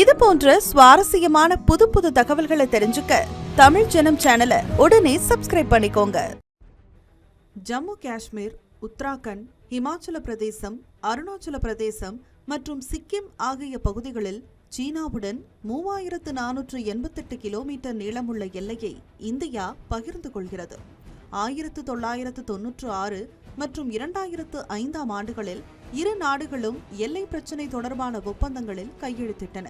இது போன்ற சுவாரஸ்யமான புது புது தகவல்களை தெரிஞ்சுக்க தமிழ் ஜனம் சேனலை உடனே சப்ஸ்கிரைப் பண்ணிக்கோங்க. ஜம்மு காஷ்மீர் உத்தராகண்ட் ஹிமாச்சல பிரதேசம் அருணாச்சல பிரதேசம் மற்றும் சிக்கிம் ஆகிய பகுதிகளில் சீனாவுடன் மூவாயிரத்து நானூற்று எண்பத்தெட்டு கிலோமீட்டர் நீளமுள்ள எல்லையை இந்தியா பகிர்ந்து கொள்கிறது. ஆயிரத்து தொள்ளாயிரத்து தொன்னூற்று ஆறு மற்றும் இரண்டாயிரத்து ஐந்தாம் ஆண்டுகளில் இரு நாடுகளும் எல்லை பிரச்சினை தொடர்பான ஒப்பந்தங்களில் கையெழுத்திட்டன.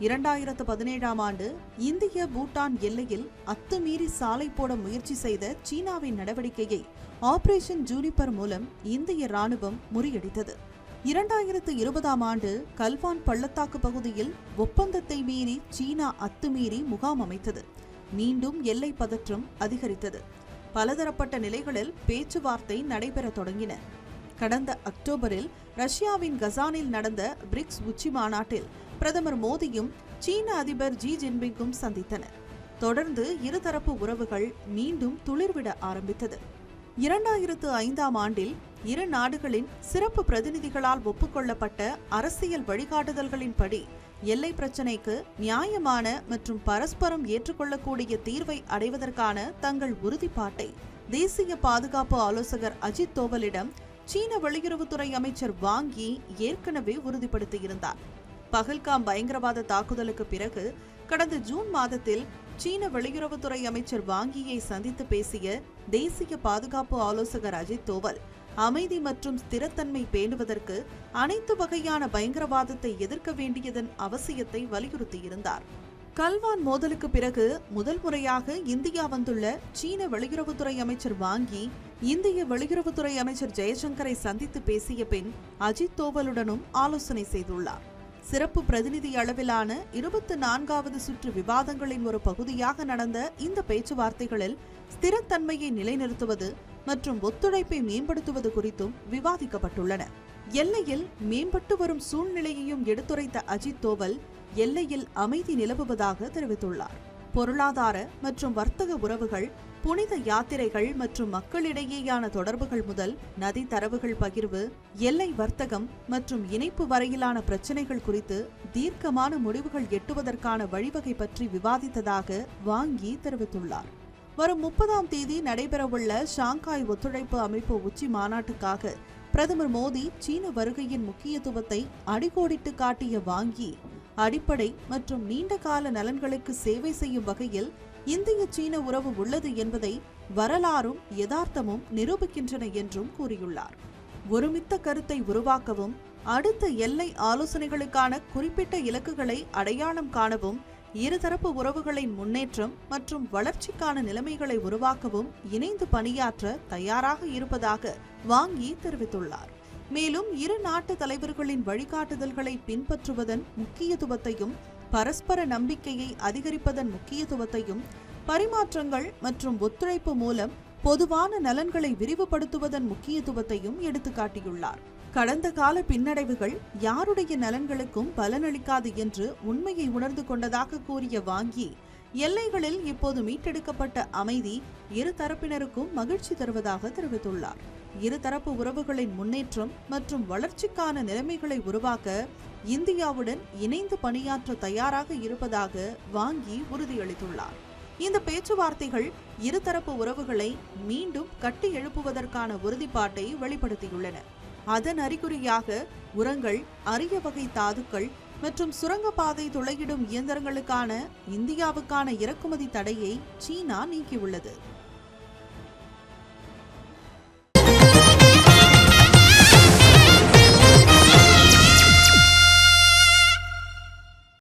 இரண்டாயிரத்து பதினேழாம் ஆண்டு இந்திய பூட்டான் எல்லையில் அத்துமீறி சாலை போட முயற்சி செய்த சீனாவின் நடவடிக்கையை ஆபரேஷன் ஜூனிபர் மூலம் இந்திய ராணுவம் முறியடித்தது. இரண்டாயிரத்து இருபதாம் ஆண்டு கல்வான் பள்ளத்தாக்கு பகுதியில் ஒப்பந்தத்தை மீறி சீனா அத்துமீறி முகாம் அமைத்தது. மீண்டும் எல்லை பதற்றம் அதிகரித்தது. பலதரப்பட்ட நிலைகளில் பேச்சுவார்த்தை நடைபெற தொடங்கின. கடந்த அக்டோபரில் ரஷ்யாவின் கசானில் நடந்த பிரிக்ஸ் உச்சி மாநாட்டில் பிரதமர் மோடியும் சீன அதிபர் ஜி ஜின்பிங்கும் சந்தித்தனர். தொடர்ந்து இருதரப்பு உறவுகள் மீண்டும் துளிர்விட ஆரம்பித்தது. இரண்டாயிரத்து ஐந்தாம் ஆண்டில் இரு நாடுகளின் சிறப்பு பிரதிநிதிகளால் ஒப்புக்கொள்ளப்பட்ட அரசியல் வழிகாட்டுதல்களின்படி எல்லை பிரச்சினைக்கு நியாயமான மற்றும் பரஸ்பரம் ஏற்றுக்கொள்ளக்கூடிய தீர்வை அடைவதற்கான தங்கள் உறுதிப்பாட்டை தேசிய பாதுகாப்பு ஆலோசகர் அஜித் தோவலிடம் சீன வெளியுறவுத்துறை அமைச்சர் வாங்கி ஏற்கனவே உறுதிப்படுத்தியிருந்தார். பகல்காம் பயங்கரவாத தாக்குதலுக்கு பிறகு கடந்த ஜூன் மாதத்தில் சீன வெளியுறவுத்துறை அமைச்சர் வாங்கியை சந்தித்து பேசிய தேசிய பாதுகாப்பு ஆலோசகர் அஜித் தோவல் அமைதி மற்றும் ஸ்திரத்தன்மை பேணுவதற்கு அனைத்து வகையான பயங்கரவாதத்தை எதிர்க்க வேண்டியதன் அவசியத்தை வலியுறுத்தியிருந்தார். கல்வான் மோதலுக்கு பிறகு முதல் முறையாக இந்தியா வந்துள்ள சீன வெளியுறவுத்துறை அமைச்சர் வாங்கி இந்திய வெளியுறவுத்துறை அமைச்சர் ஜெயசங்கரை சந்தித்து பேசிய பின் அஜித் தோவலுடனும் ஆலோசனை செய்துள்ளார். சிறப்பு பிரதிநிதி அளவிலான இருபத்தி நான்காவது சுற்று விவாதங்களின் ஒரு பகுதியாக நடந்த இந்த பேச்சுவார்த்தைகளில் ஸ்திரத்தன்மையை நிலைநிறுத்துவது மற்றும் ஒத்துழைப்பை மேம்படுத்துவது குறித்தும் விவாதிக்கப்பட்டுள்ளன. எல்லையில் மேம்பட்டு வரும் சூழ்நிலையையும் எடுத்துரைத்த அஜித் தோவல் எல்லையில் அமைதி நிலவுவதாக தெரிவித்துள்ளார். பொருளாதார மற்றும் வர்த்தக உறவுகள் புனித யாத்திரைகள் மற்றும் மக்களிடையேயான தொடர்புகள் முதல் நதி தரவுகள் பகிர்வு எல்லை வர்த்தகம் மற்றும் இணைப்பு வரையிலான பிரச்சினைகள் குறித்து தீர்க்கமான முடிவுகள் எட்டுவதற்கான வழிவகை பற்றி விவாதித்ததாக வாங்கி தெரிவித்துள்ளார். வரும் முப்பதாம் தேதி நடைபெறவுள்ள ஷாங்காய் ஒத்துழைப்பு அமைப்பு உச்சி மாநாட்டுக்காக பிரதமர் மோடி சீன வருகையின் முக்கியத்துவத்தை அடிகோடிட்டு காட்டிய வாங்கி அடிப்படை மற்றும் நீண்ட கால நலன்களுக்கு சேவை செய்யும் வகையில் இந்திய சீன உறவு உள்ளது என்பதை வரலாறும் யதார்த்தமும் நிரூபிக்கின்றன என்றும் கூறியுள்ளார். ஒருமித்த கருத்தை உருவாக்கவும் அடுத்த எல்லை ஆலோசனைகளுக்கான குறிப்பிட்ட இலக்குகளை அடையாளம் காணவும் இருதரப்பு உறவுகளின் முன்னேற்றம் மற்றும் வளர்ச்சிக்கான நிலைமைகளை உருவாக்கவும் இணைந்து பணியாற்ற தயாராக இருப்பதாக வாங்கி தெரிவித்துள்ளார். மேலும் இரு நாட்டு தலைவர்களின் வழிகாட்டுதல்களை பின்பற்றுவதன் முக்கியத்துவத்தையும் பரஸ்பர நம்பிக்கையை அதிகரிப்பதன் முக்கியத்துவத்தையும் பரிமாற்றங்கள் மற்றும் ஒத்துழைப்பு மூலம் பொதுவான நலன்களை விரிவுபடுத்துவதன் முக்கியத்துவத்தையும் எடுத்துக்காட்டியுள்ளார். கடந்த கால பின்னடைவுகள் யாருடைய நலன்களுக்கும் பலனளிக்காது என்று உண்மையை உணர்ந்து கொண்டதாக கூறிய வாங்கி எல்லைகளில் இப்போது மீட்டெடுக்கப்பட்ட அமைதி இரு தரப்பினருக்கும் மகிழ்ச்சி தருவதாக தெரிவித்துள்ளார். இருதரப்பு உறவுகளின் முன்னேற்றம் மற்றும் வளர்ச்சிக்கான நிலைமைகளை உருவாக்க இந்தியாவுடன் இணைந்து பணியாற்ற தயாராக இருப்பதாக வாங்கி உறுதியளித்துள்ளார். இந்த பேச்சுவார்த்தைகள் இருதரப்பு உறவுகளை மீண்டும் கட்டி எழுப்புவதற்கான உறுதிப்பாட்டை வெளிப்படுத்தியுள்ளன. அதன் அறிகுறியாக உரங்கள் அரிய வகை தாதுக்கள் மற்றும் சுரங்கப்பாதை துளையிடும் இயந்திரங்களுக்கான இந்தியாவுக்கான இறக்குமதி தடையை சீனா நீக்கியுள்ளது.